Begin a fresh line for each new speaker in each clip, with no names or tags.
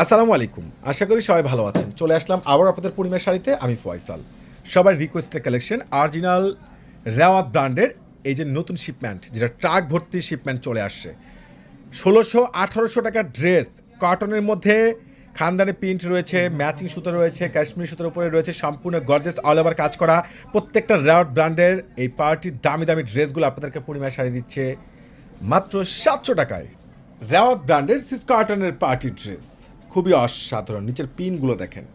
আসসালামু আলাইকুম। আশা করি সবাই ভালো আছেন। চলে আসলাম আবার আপনাদের পূর্ণিমার শাড়িতে, আমি ফয়সাল। সবার রিকোয়েস্টের কালেকশন অরিজিনাল রেওয়াত ব্র্যান্ডের এই যে নতুন শিপমেন্ট যেটা ট্রাক ভর্তি শিপমেন্ট চলে আসছে। ষোলোশো, আঠারোশো টাকার ড্রেস কটনের মধ্যে খানদানি প্রিন্ট রয়েছে ম্যাচিং সুতো রয়েছে কাশ্মীর সুতোর উপরে রয়েছে, সম্পূর্ণ গর্জেস অল ওভার কাজ করা। প্রত্যেকটা রেওয়াত ব্র্যান্ডের এই পার্টির দামি দামি ড্রেসগুলো আপনাদেরকে পূর্ণিমায় শাড়ি দিচ্ছে মাত্র সাতশো টাকায়। রেওয়াত ব্র্যান্ডের সিস কটনের পার্টি ড্রেস খুবই অসাধারণ। নিচের পিনগুলো দেখেন।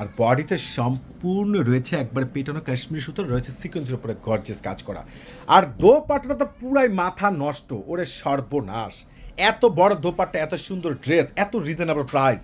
আর বডিতে সম্পূর্ণ রয়েছে একবার পেটানো কাশ্মীরি সুতো, রয়েছে সিকোয়েন্সের উপরে গর্জেস কাজ করা। আর দোপাট্টাটা তো পুরাই মাথা নষ্ট, ওরে সর্বনাশ। এত বড় দোপাট্টা, এত সুন্দর ড্রেস এত রিজনেবল প্রাইস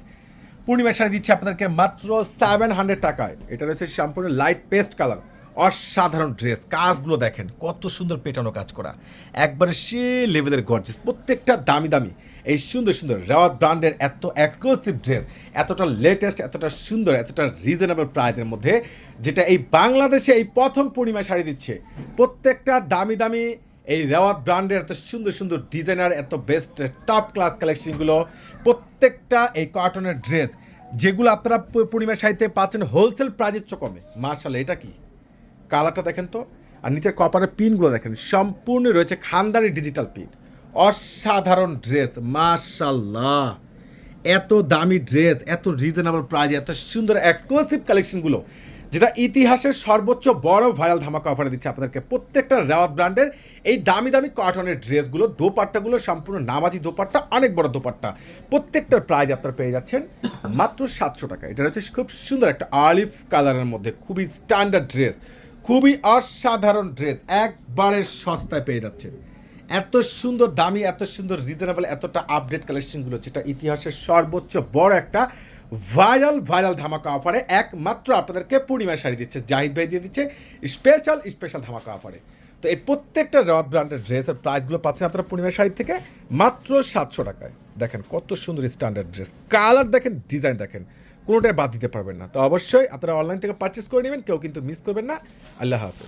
পূর্ণিমা শাড়ি দিচ্ছে আপনাদেরকে মাত্র সেভেন হান্ড্রেড টাকায়। এটা রয়েছে সম্পূর্ণ লাইট পেস্ট কালার অসাধারণ ড্রেস, কাজগুলো দেখেন, কত সুন্দর পেটানো কাজ করা। একবারে সে লেভেলের গর্জেস প্রত্যেকটা দামি দামি। এই সুন্দর সুন্দর রেওয়াত ব্র্যান্ডের এত এক্সক্লুসিভ ড্রেস এতটা লেটেস্ট এতটা সুন্দর, এতটা রিজনেবল প্রাইসের মধ্যে, যেটা এই বাংলাদেশে এই প্রথম পূর্ণিমা শাড়ি দিচ্ছে। প্রত্যেকটা দামি দামি এই রেওয়াত ব্র্যান্ডের এত সুন্দর সুন্দর ডিজাইনার এত বেস্ট টপ ক্লাস কালেকশনগুলো প্রত্যেকটা এই কটনের ড্রেস যেগুলো আপনারা পূ- পূর্ণিমা শাড়িতে পাচ্ছেন হোলসেল প্রাইজের চেয়ে মার্শাল এটা কি? কালারটা দেখেন তো, আর নিচের কপারের পিনগুলো দেখেন, সম্পূর্ণ রয়েছে খানদানি ডিজিটাল পিন অসাধারণ ড্রেস মাশাল্লাহ এত দামি ড্রেস এত রিজনেবল প্রাইস এত সুন্দর এক্সক্লুসিভ কালেকশনগুলো যেটা ইতিহাসের সর্বোচ্চ বড় ভাইরাল ধামাকা অফারে দিচ্ছে আপনাদেরকে। প্রত্যেকটা রেওয়াত ব্র্যান্ডের এই দামি দামি কটনের ড্রেসগুলো দোপাট্টাগুলো, সম্পূর্ণ নামাজি দোপাট্টা, অনেক বড় দোপাট্টা। প্রত্যেকটার প্রাইস আপনারা পেয়ে যাচ্ছেন মাত্র সাতশো টাকা এটা হচ্ছে খুব সুন্দর একটা অলিভ কালারের মধ্যে, খুবই স্ট্যান্ডার্ড ড্রেস খুবই অসাধারণ ড্রেস, একবারে সস্তায় পেয়ে যাচ্ছে এত সুন্দর দামি, এত সুন্দর রিজনেবল এতটা আপডেট কালেকশনগুলো যেটা ইতিহাসের সর্বোচ্চ বড় একটা ভাইরাল ভাইরাল ধামাকা অফারে একমাত্র আপনাদেরকে পূর্ণিমা শাড়ি দিচ্ছে, জাহিদ ভাই দিয়ে দিচ্ছে স্পেশাল স্পেশাল ধামাকা অফারে তো এই প্রত্যেকটা রথ ব্র্যান্ডের ড্রেসের প্রাইসগুলো পাচ্ছেন আপনারা পূর্ণিমা শাড়ি থেকে মাত্র সাতশো টাকায়। দেখেন কত সুন্দর স্ট্যান্ডার্ড ড্রেস কালার দেখেন ডিজাইন দেখেন। কোনোটাই বাদ দিতে পারবেন না। তো অবশ্যই আপনারা অনলাইন থেকে পারচেস করে নেবেন, কেউ কিন্তু মিস করবেন না। আল্লাহ হাফেজ।